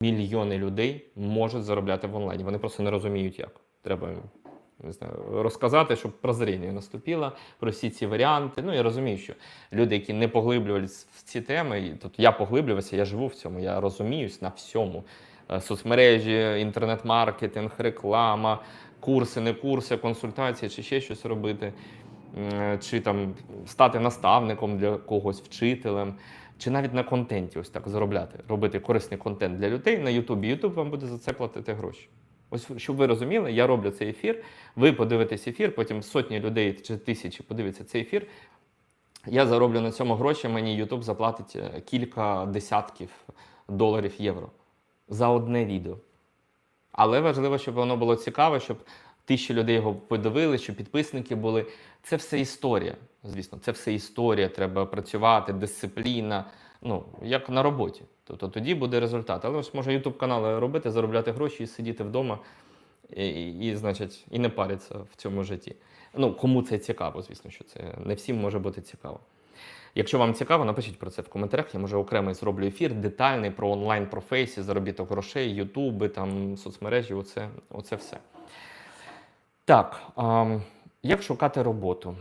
мільйони людей можуть заробляти в онлайні. Вони просто не розуміють, як. Треба не знаю, розказати, щоб прозріння наступило про всі ці варіанти. Ну я розумію, що люди, які не поглиблювалися в ці теми, тут я поглиблювався, я живу в цьому, я розуміюсь на всьому. Е, Соцмережі, інтернет-маркетинг, реклама, курси, не курси, консультації чи ще щось робити, чи там стати наставником для когось, вчителем, чи навіть на контенті ось так заробляти, робити корисний контент для людей на Ютубі. Ютуб вам буде за це платити гроші. Ось щоб ви розуміли, я роблю цей ефір. Ви подивитесь ефір, потім сотні людей чи тисячі подивляться цей ефір. Я зароблю на цьому гроші, мені YouTube заплатить е, кілька десятків доларів євро за одне відео. Але важливо, щоб воно було цікаве, щоб тисячі людей його подивилися, щоб підписники були. Це все історія. Звісно, це все історія. Треба працювати, дисципліна. Ну, як на роботі. Тобто тоді буде результат. Але ось може YouTube канали робити, заробляти гроші і сидіти вдома і, і, і, значить, і не паритися в цьому житті. Ну, кому це цікаво, звісно, що це не всім може бути цікаво. Якщо вам цікаво, напишіть про це в коментарях. Я може окремий зроблю ефір детальний про онлайн професії, заробіток грошей, ютуби, там соцмережі, оце, оце все. Так, як шукати роботу?